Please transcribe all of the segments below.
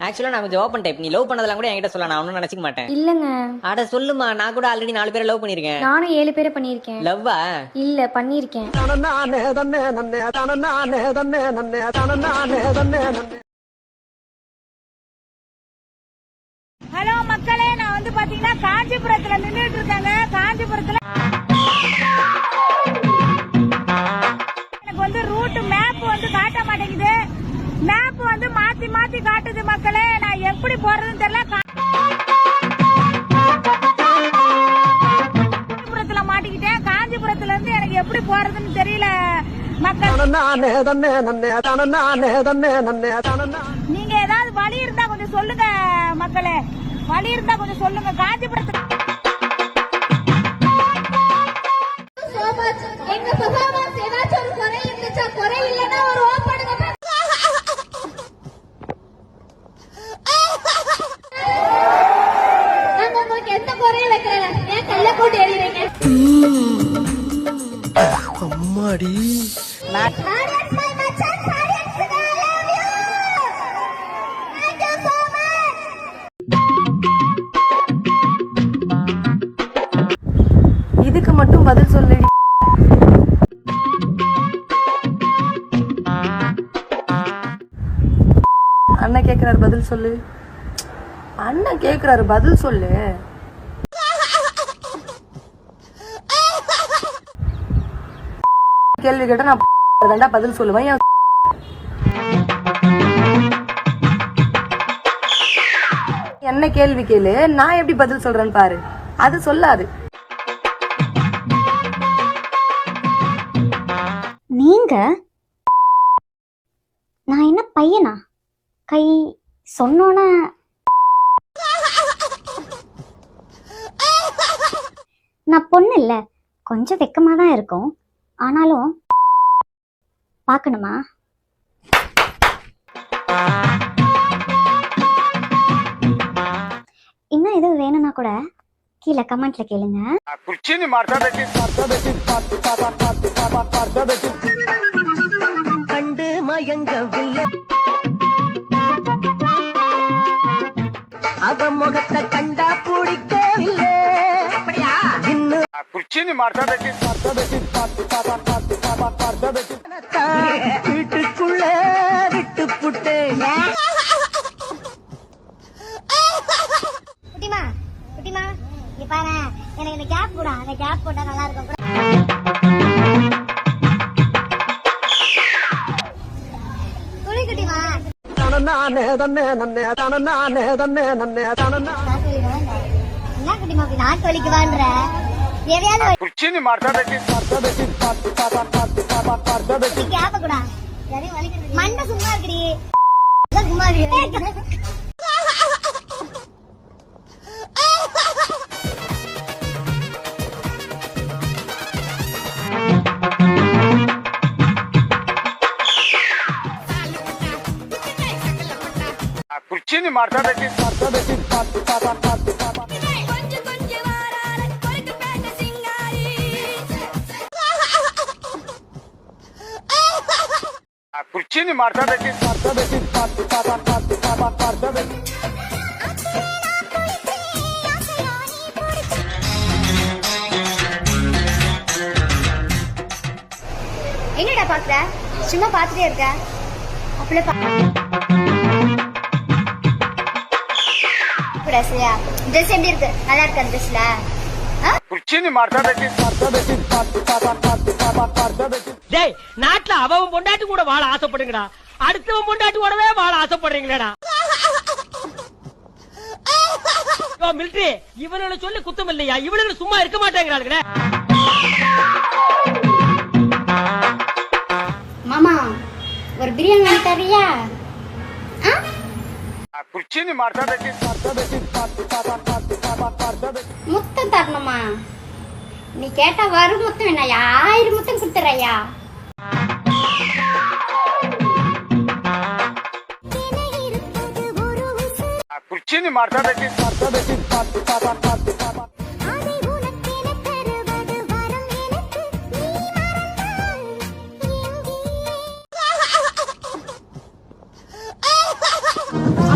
ஆக்சுவலா நான் கொஞ்சம் ஓப்பன் டைப் நீ லவ் பண்ணதெல்லாம் கூட என்கிட்ட சொல்ல நான் ஒன்னும் நினைச்சுக்க மாட்டேன். இல்லங்க. அட சொல்லுமா நான் கூட ஆல்ரெடி நாலு பேரை லவ் பண்ணிருக்கேன் நானும் ஏழு பேரை பண்ணியிருக்கேன். லவ்வா இல்ல பண்ணியிருக்கேன். ஹலோ மக்களே நான் வந்து பாத்தீங்கன்னா காஞ்சிபுரத்துல நின்றுட்டு இருக்காங்க. காஞ்சிபுரத்துல எனக்கு வந்து ரூட் மேப் வந்து காட்ட மாட்டேங்குது. மேப் வந்து மாத்தி மாத்தி காட்டுது மக்களே. நான் எப்படி போறதுன்னு தெரியல. காஞ்சிபுரத்துல மாட்டிக்கிட்டேன். காஞ்சிபுரத்துல இருந்து எனக்கு எப்படி போறதுன்னு தெரியல மக்கள். நீங்க ஏதாவது வழி இருந்தா கொஞ்சம் சொல்லுங்க மக்களே. வழி இருந்தா கொஞ்சம் சொல்லுங்க. காஞ்சிபுரத்துல much. இதுக்கு மட்டும் பதில் சொல்லடி. அண்ணன் கேக்குறாரு பதில் சொல்லு. அண்ணன் கேக்குறாரு பதில் சொல்லு. கேள்வி கேட்டா நான் தாண்டா பதில் சொல்லுவேன். என் என்ன கேள்வி கேளு? நான் எப்படி பதில் சொல்றேன்னு பாரு. அது சொல்லாது. நீங்க? நான் என்ன பையனா? கை சொன்னோன்ன நான் பொண்ணு இல்ல. கொஞ்சம் வெக்கமா தான் இருக்கும். ஆனாலும் பார்க்கணுமா? இன்னும் எதுவும் வேணும்னா கூட கீழே கமெண்ட்ல கேளுங்க. கண்டு மயங்கவில்லை. அவ முகத்தை கண்டா பிடிக்கவில்லை. இன்னும் வீட்டுக்குள்ள விட்டு புட்டேன். குட்டிமா குட்டிமா இங்க பாரு. எனக்கு இந்த கேப் கூட அந்த கேப் போட்டா நல்லா இருக்கும். துளி குட்டிமா. என்ன குட்டிமா அப்படி நாக்கு வலிக்குவான்ற எதையாவது கேப்ப கூட மண்டை சும்மா இருக்குடி சும்மா இருக்கு என்னடா பாக்குற சும்மா பாத்துட்டே இருக்க அப்படியே ட்ரெஸ்லையா ட்ரெஸ் எப்படி இருக்கு நல்லா இருக்கு அந்த ட்ரெஸ்ல டேய் நாட்டுல அவன் பொண்டாட்டி கூட வாழ ஆசைப்படுங்கடா. அடுத்தவன் பொண்டாட்டி கூடவே வாழ ஆசைப்படுறீங்களேடா. மிலிட்ரி இவனுங்களை சொல்லி குத்தம் இல்லையா? இவனுங்க சும்மா இருக்க மாட்டேங்கிறானுங்களே மாமா ஒரு பிரியாணி தரியா முத்தம் தரணுமா? நீ கேட்டா வரும் முத்தம் என்னையா ஆயிரம் முத்தம் கொடுத்துறையா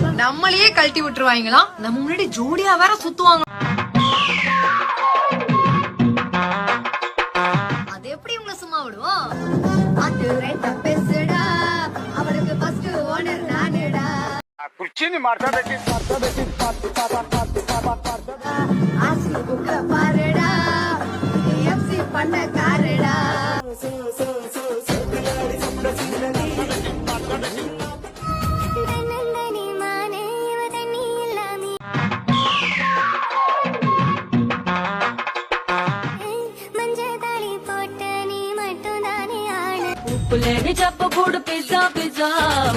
நான் நம்மளையே கழட்டி விட்டுருவாங்களாம் நம்ம முன்னாடி ஜோடியா வேற சுத்துவாங்க ஆசி புக்க பாருடா. எஃப்சி பண்ண காருடா. புள்ளடி சப்ப கூடு பிஸ்ஸா பிஸ்ஸா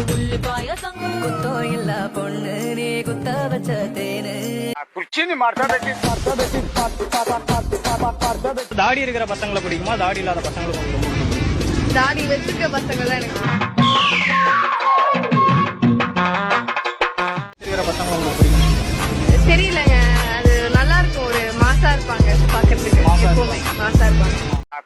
புள்ளி பாயசம். குத்தோ இல்ல பொண்ணு நீ குத்த வச்ச தேனு. தாடி இருக்கிற பசங்களை பிடிக்குமா? தாடி இல்லாத பசங்களை பிடிக்குமா தாடி வச்சிருக்க பசங்களாம் எனக்கு இருக்கிற